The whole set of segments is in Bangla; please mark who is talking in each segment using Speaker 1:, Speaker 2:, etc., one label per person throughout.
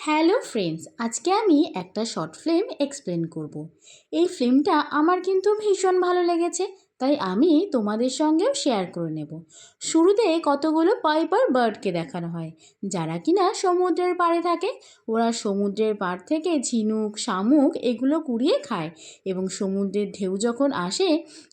Speaker 1: হ্যালো ফ্রেন্ডস, আজকে আমি একটা শর্ট ফিল্ম এক্সপ্লেন করব। এই ফিল্মটা আমার কিন্তু ভীষণ ভালো লেগেছে তাই আমি তোমাদের সঙ্গেও শেয়ার করে নেব। শুরুতে কতগুলো পাইপার বার্ডকে দেখানো হয়। যারা কিনা সমুদ্রের পাড়ে থাকে, ওরা সমুদ্রের পাড় থেকে ঝিনুক, শামুক এগুলো কুড়িয়ে খায় এবং সমুদ্রের ঢেউ যখন আসে,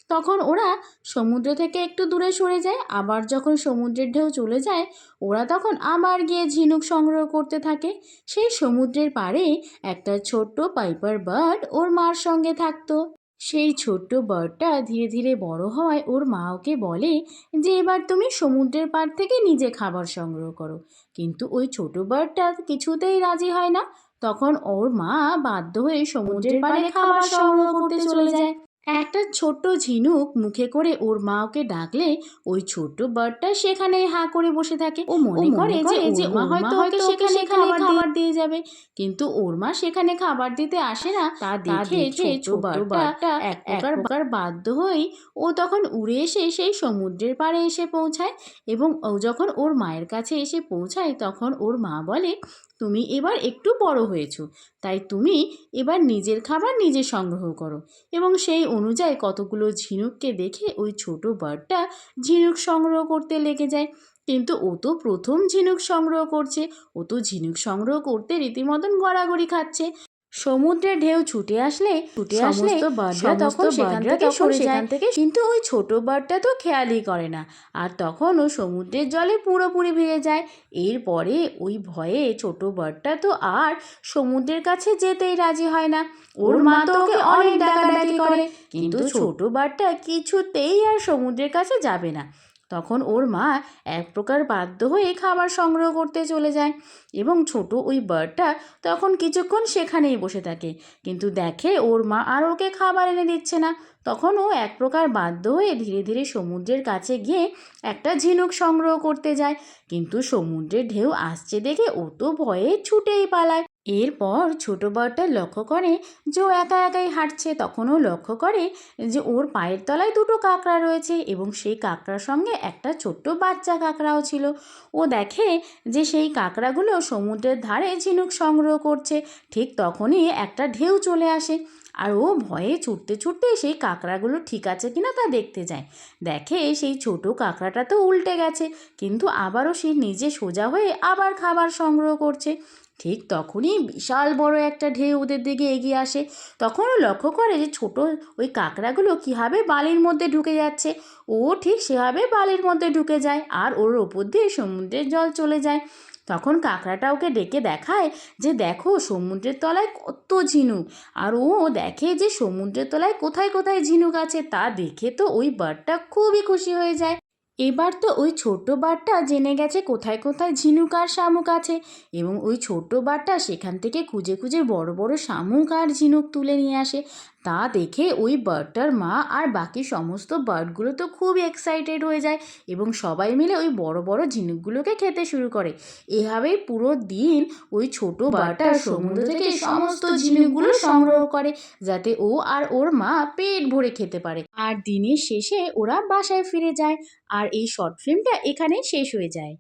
Speaker 1: তখন ওরা সমুদ্র থেকে একটু দূরে সরে যায়। আবার যখন সমুদ্রের ঢেউ চলে যায়, ওরা তখন আবার গিয়ে ঝিনুক সংগ্রহ করতে থাকে। সেই সমুদ্রের পাড়ে একটা ছোট্ট পাইপার বার্ড ওর মার সঙ্গে থাকতো। সেই ছোট্ট বার্ডটা ধীরে ধীরে বড় হয়। ওর মা ওকে বলে যে এবার তুমি সমুদ্রের পাড় থেকে নিজে খাবার সংগ্রহ করো। কিন্তু ওই ছোট বার্ডটা কিছুতেই রাজি হয় না। তখন ওর মা বাধ্য হয়ে সমুদ্রের পাড়ে খাবার সংগ্রহ করতে চলে যায়। একটা ছোট্ট ঝিনুক মুখে করে ওর মা ওকে ডাকলে ওই ছোট্ট বার্ডটা সেখানে হা করে বসে থাকে। ও মনে করে যে যে মা হয়তো হয়তো সেখানে খাবার খাবার দিয়ে যাবে। কিন্তু ওর মা সেখানে খাবার দিতে আসে না। তা দেখে ছোট্ট বার্ডটা এক প্রকার বাধ্য হয়েই ও তখন উড়ে এসে সেই সমুদ্রের পাড়ে এসে পৌঁছায় এবং ও যখন ওর মায়ের কাছে এসে পৌঁছায় তখন ওর মা বলে তুমি এবার একটু বড় হয়েছো তাই তুমি এবার নিজের খাবার নিজে সংগ্রহ করো। এবং সেই অনুযায়ী কতগুলো ঝিনুককে দেখে ওই ছোট বার্ডটা ঝিনুক সংগ্রহ করতে লেগে যায়। কিন্তু ও তো প্রথম ঝিনুক সংগ্রহ করছে। ও তো ঝিনুক সংগ্রহ করতে রীতিমতন গড়াগড়ি খাচ্ছে। সমুদ্রে ঢেউ ছুটে আসলে ছুটে আসলে বার্ডরা তখন সেখান থেকে সরে যায়। থেকে কিন্তু ওই ছোট বার্ডটা তো খেয়ালই করে না। আর তখন ও সমুদ্রের জলে পুরোপুরি ভিজে যায়। এরপরে ওই ভয়ে ছোট বার্ডটা তো আর সমুদ্রের কাছে যেতেই রাজি হয় না। ওর মা তো ওকে অনেক ডাকাডাকি করে। কিন্তু ছোট বার্ডটা কিছুতেই আর সমুদ্রের কাছে যাবে না। তখন ওর মা এক প্রকার বাধ্য হয়ে খাবার সংগ্রহ করতে চলে যায় এবং ছোট ওই বার্ডটা তখন কিছুক্ষণ সেখানেই বসে থাকে। কিন্তু দেখে ওর মা আর ওকে খাবার এনে দিচ্ছে না। তখন ও এক প্রকার বাধ্য হয়ে ধীরে ধীরে সমুদ্রের কাছে গিয়ে একটা ঝিনুক সংগ্রহ করতে যায়। কিন্তু সমুদ্রের ঢেউ আসছে দেখে ও তো ভয়ে ছুটেই পালায়। এরপর ছোট বার্ডটা লক্ষ্য করে যে ও একা একাই হাঁটছে, তখনও লক্ষ্য করে যে ওর পায়ের তলায় দুটো কাঁকড়া রয়েছে এবং সেই কাঁকড়ার সঙ্গে একটা ছোট্ট বাচ্চা কাঁকড়াও ছিল। ও দেখে যে সেই কাঁকড়াগুলো সমুদ্রের ধারে ঝিনুক সংগ্রহ করছে, ঠিক তখনই একটা ঢেউ চলে আসে আর ও ভয়ে ছুটতে ছুটতে সেই কাঁকড়াগুলো ঠিক আছে কিনা তা দেখতে যায়। দেখে সেই ছোট কাঁকড়াটা তো উল্টে গেছে, কিন্তু আবারও সে নিজে সোজা হয়ে আবার খাবার সংগ্রহ করছে। ঠিক তখনই বিশাল বড় একটা ঢেউ ওদের দিকে এগিয়ে আসে। তখনও লক্ষ্য করে যে ছোট ওই কাঁকড়াগুলো কীভাবে বালির মধ্যে ঢুকে যাচ্ছে। ও ঠিক সেভাবে বালির মধ্যে ঢুকে যায় আর ওর ওপর দিয়ে সমুদ্রের জল চলে যায়। তখন কাঁকড়াটা ওকে ডেকে দেখায় যে দেখো সমুদ্রের তলায় কত ঝিনুক। আর ও দেখে যে সমুদ্রের তলায় কোথায় কোথায় ঝিনুক আছে তা দেখে তো ওই বার্ডটা খুবই খুশি হয়ে যায়। এবার তো ওই ছোট্ট বারটা জেনে গেছে কোথায় কোথায় ঝিনুক আর শামুক আছে এবং ওই ছোট্ট বারটা সেখান থেকে খুঁজে খুঁজে বড় বড় শামুক আর ঝিনুক তুলে নিয়ে আসে। তা দেখে ওই বার্ডটার মা আর বাকি সমস্ত বার্ডগুলো তো খুব এক্সাইটেড হয়ে যায় এবং সবাই মিলে ওই বড় বড় ঝিনুকগুলোকে খেতে শুরু করে। এভাবেই পুরো দিন ওই ছোট বার্ডটা সমুদ্র থেকে সমস্ত ঝিনুকগুলো সংগ্রহ করে যাতে ও আর ওর মা পেট ভরে খেতে পারে। আর দিনের শেষে ওরা বাসায় ফিরে যায় আর এই শর্ট ফিল্মটা এখানে শেষ হয়ে যায়।